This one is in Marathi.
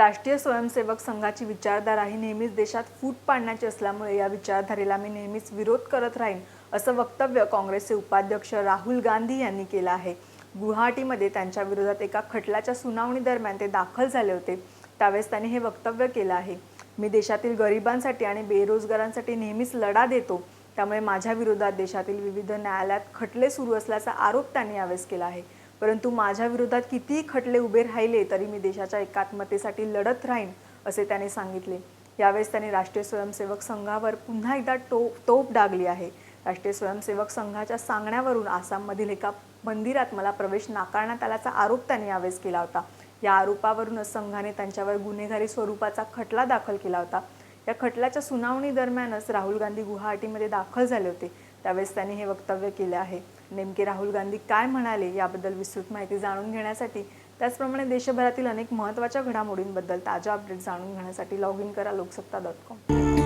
राष्ट्रीय स्वयंसेवक संघाची विचारधारा ही नेहमीच देशात फूट पाडण्याची असल्यामुळे या विचारधारेला मी नेहमीच विरोध करत राहीन असं वक्तव्य काँग्रेसचे उपाध्यक्ष राहुल गांधी यांनी केलं आहे. गुवाहाटीमध्ये त्यांच्या विरोधात एका खटल्याच्या सुनावणी दरम्यान ते दाखल झाले होते. त्यावेळेस त्यांनी हे वक्तव्य केलं आहे. मी देशातील गरिबांसाठी आणि बेरोजगारांसाठी नेहमीच लढा देतो. त्यामुळे माझ्या विरोधात देशातील विविध न्यायालयात खटले सुरू असल्याचा आरोप त्यांनी यावेळेस केला आहे. परंतु माझ्या विरोधात कितीही खटले उभे राहिले तरी मी देशाच्या एकात्मतेसाठी लढत राहीन असे त्याने सांगितले. यावेळेस त्याने राष्ट्रीय स्वयंसेवक संघावर पुन्हा एकदा टो तोप डागली आहे. राष्ट्रीय स्वयंसेवक संघाच्या सांगण्यावरून आसाममधील एका मंदिरात मला प्रवेश नाकारण्यात आल्याचा आरोप त्याने यावेळेस केला होता. या आरोपावरूनच संघाने त्यांच्यावर गुन्हेगारी स्वरूपाचा खटला दाखल केला होता. या खटल्याच्या सुनावणी दरम्यानच राहुल गांधी गुवाहाटीमध्ये दाखल झाले होते. त्यावेळेस त्यांनी हे वक्तव्य केले आहे. नेमके राहुल गांधी काय म्हणाले याबद्दल विस्तृत माहिती जाणून घेण्यासाठी त्याचप्रमाणे देशभरातील अनेक महत्त्वाच्या घडामोडींबद्दल ताज्या अपडेट जाणून घेण्यासाठी लॉग इन करा लोकसत्ता डॉट कॉम